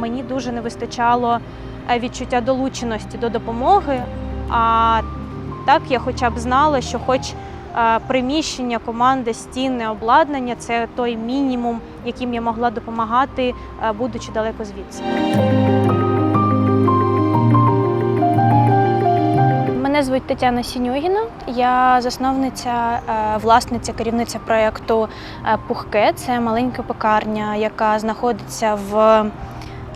мені дуже не вистачало е, відчуття долученості до допомоги. А так я хоча б знала, що хоч е, приміщення, команда, стіни, обладнання це той мінімум, яким я могла допомагати, е, будучи далеко звідси. Мене звуть Тетяна Сінюгіна. Я засновниця, власниця, керівниця проєкту Пухке. Це маленька пекарня, яка знаходиться в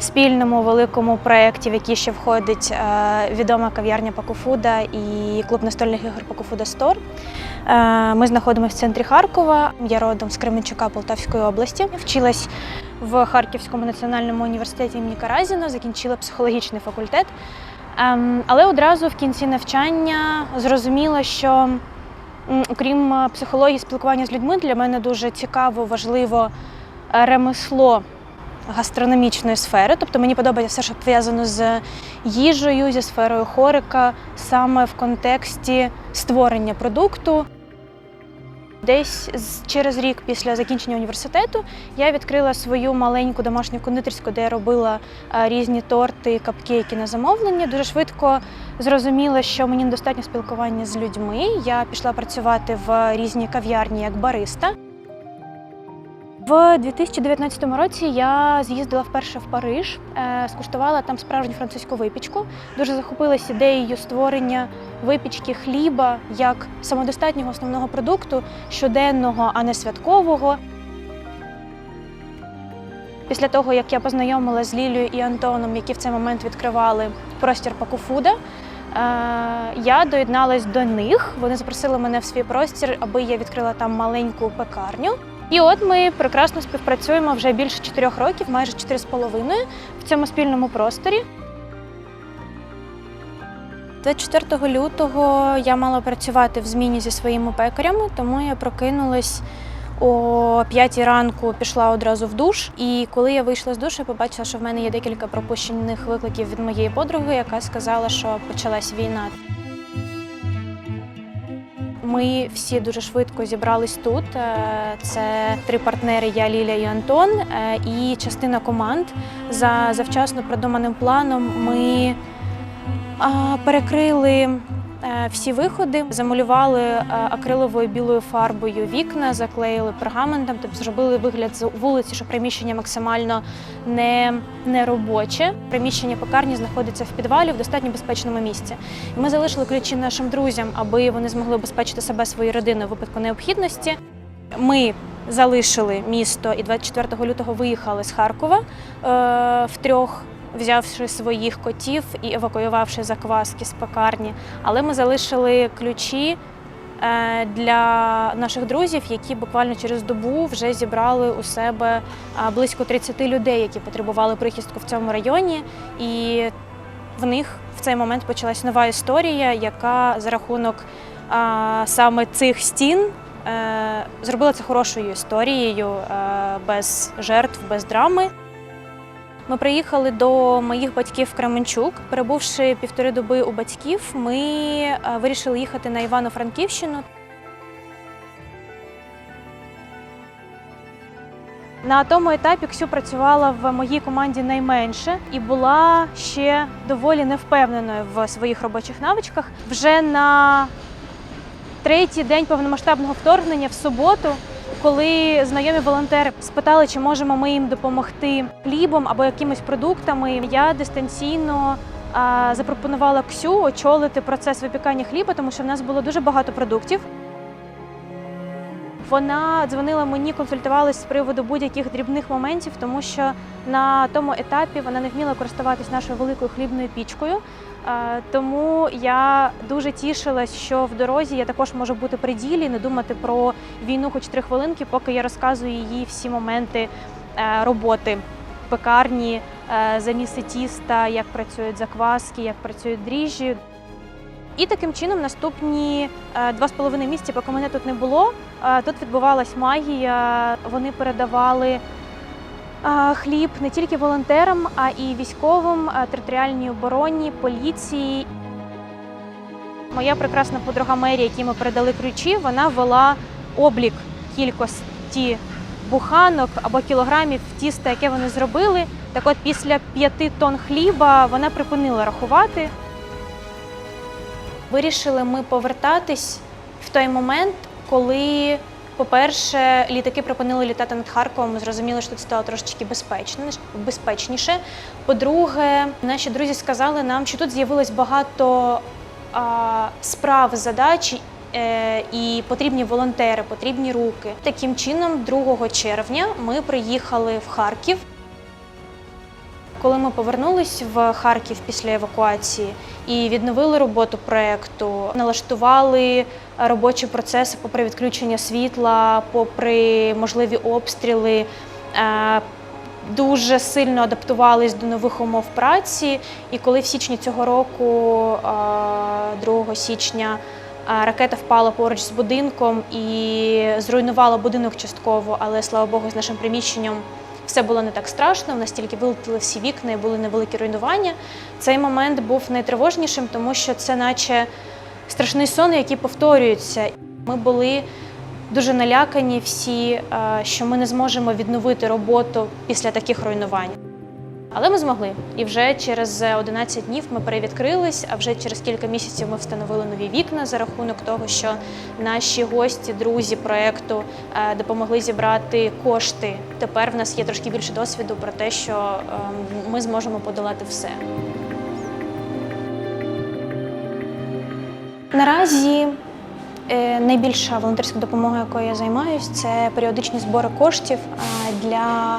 спільному великому проєкті, в який ще входить е, відома кав'ярня Пакофуда і клуб настольних ігор Пакофуда Стор. Е, Ми знаходимося в центрі Харкова. Я родом з Кременчука Полтавської області. Вчилась в Харківському національному університеті імені Каразіна, закінчила психологічний факультет. Ем, Але одразу в кінці навчання зрозуміла, що окрім е, психології спілкування з людьми, для мене дуже цікаво, важливо ремесло гастрономічної сфери. Тобто мені подобається все, що пов'язано з їжею, зі сферою хорика, саме в контексті створення продукту. Десь через рік після закінчення університету я відкрила свою маленьку домашню кондитерську, де я робила е, різні торти, капкейки на замовлення. Дуже швидко зрозуміла, що мені недостатньо спілкування з людьми. Я пішла працювати в різні кав'ярні як бариста. В 2019 році я з'їздила вперше в Париж, е, скуштувала там справжню французьку випічку. Дуже захопилась ідеєю створення випічки хліба як самодостатнього основного продукту, щоденного, а не святкового. Після того, як я познайомилася з Лілією і Антоном, які в цей момент відкривали простір Пакофуда, е, я доєдналась до них. Вони запросили мене в свій простір, аби я відкрила там маленьку пекарню. І от ми прекрасно співпрацюємо вже більше чотирьох років, майже чотири з половиною в цьому спільному просторі. 24 лютого я мала працювати в зміні зі своїми пекарями, тому я прокинулась о 5 ранку, пішла одразу в душ. І коли я вийшла з душу, я побачила, що в мене є декілька пропущених викликів від моєї подруги, яка сказала, що почалась війна. Ми всі дуже швидко зібрались тут. Е, Це три партнери: я, Ліля і Антон, е, і частина команд. За завчасно продуманим планом ми перекрили всі виходи, замалювали е, акриловою білою фарбою вікна, заклеїли пергаментом, тобто зробили вигляд з вулиці, що приміщення максимально не, не робоче. Приміщення пекарні знаходиться в підвалі в достатньо безпечному місці. Ми залишили ключі нашим друзям, аби вони змогли обезпечити себе свої родини в випадку необхідності. Ми залишили місто і 24 лютого виїхали з Харкова е, втрьох, взявши своїх котів і евакуювавши закваски з пекарні. Але ми залишили ключі е, для наших друзів, які буквально через добу вже зібрали у себе е, близько 30 людей, які потребували прихистку в цьому районі. І в них в цей момент почалась нова історія, яка за рахунок саме цих стін е, зробила це хорошою історією, е, без жертв, без драми. Ми приїхали до моїх батьків в Кременчук. Перебувши півтори доби у батьків, ми е, вирішили їхати на Івано-Франківщину. На тому етапі Ксю працювала в моїй команді найменше і була ще доволі невпевненою в своїх робочих навичках. Вже на третій день повномасштабного вторгнення в суботу, коли знайомі волонтери спитали, чи можемо ми їм допомогти хлібом або якимись продуктами, я дистанційно запропонувала Ксю очолити процес випікання хліба, тому що в нас було дуже багато продуктів. Вона дзвонила мені, консультувалась з приводу будь-яких дрібних моментів, тому що на тому етапі вона не вміла користуватись нашою великою хлібною пічкою. Тому я дуже тішилась, що в дорозі я також можу бути при ділі, не думати про війну хоч три хвилинки, поки я розказую їй всі моменти е, роботи пекарні, е, заміси тіста, як працюють закваски, як працюють дріжджі. І таким чином наступні е, два з половиною місяці, поки мене тут не було, е, тут відбувалась магія. Вони передавали е, хліб не тільки волонтерам, а і військовим, територіальній обороні, поліції. Моя прекрасна подруга Мері, якій ми передали ключі, вона вела облік кількості буханок або кілограмів тіста, яке вони зробили. Так от після п'яти тонн хліба вона припинила рахувати. Вирішили ми повертатись в той момент, коли, по-перше, літаки припинили літати над Харковом. Ми зрозуміли, що тут стало трошечки безпечніше. По-друге, наші друзі сказали нам, що тут з'явилось багато а, справ, задач. е, І потрібні волонтери, потрібні руки. Таким чином, 2 червня ми приїхали в Харків. Коли ми повернулись в Харків після евакуації і відновили роботу проекту, налаштували робочі процеси попри відключення світла, попри можливі обстріли, е, дуже сильно адаптувались до нових умов праці. І коли в січні цього року, е, 2 січня, е, ракета впала поруч з будинком і зруйнувала будинок частково, але слава Богу, з нашим приміщенням все було не так страшно, в нас тільки вилетіли всі вікна і були невеликі руйнування. Цей момент був найтривожнішим, тому що це наче страшний сон, який повторюється. Ми були дуже налякані всі, е, що ми не зможемо відновити роботу після таких руйнувань. Але ми змогли. І вже через 11 днів ми перевідкрились, а вже через кілька місяців ми встановили нові вікна за рахунок того, що наші гості, друзі проекту е, допомогли зібрати кошти. Тепер в нас є трошки більше досвіду про те, що ем, ми зможемо подолати все. Наразі е, найбільша волонтерська допомога, якою я займаюся, це періодичні збори коштів е, для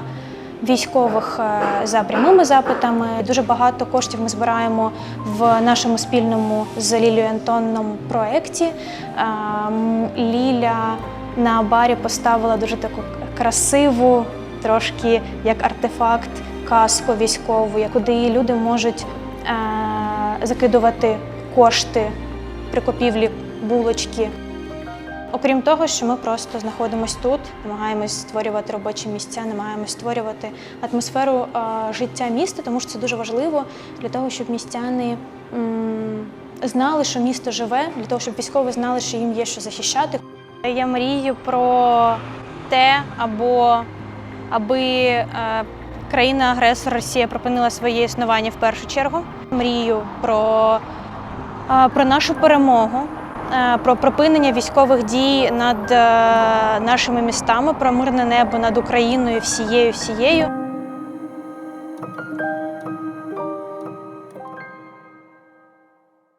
військових е, за прямими запитами. Дуже багато коштів ми збираємо в нашому спільному з Лілією Антоном проєкті. Ем, Ліля на барі поставила дуже таку красиву, трошки як артефакт, каску військову, куди люди можуть е, закидувати кошти при купівлі булочки. Окрім того, що ми просто знаходимося тут, намагаємось створювати робочі місця, намагаємось створювати атмосферу життя міста, тому що це дуже важливо для того, щоб містяни знали, що місто живе, для того, щоб військові знали, що їм є що захищати. Я мрію про те, або аби е, країна-агресор Росія припинила своє існування в першу чергу. Мрію про, е, про нашу перемогу. Е, Про припинення військових дій над е, нашими містами, про мирне небо над Україною всією всією.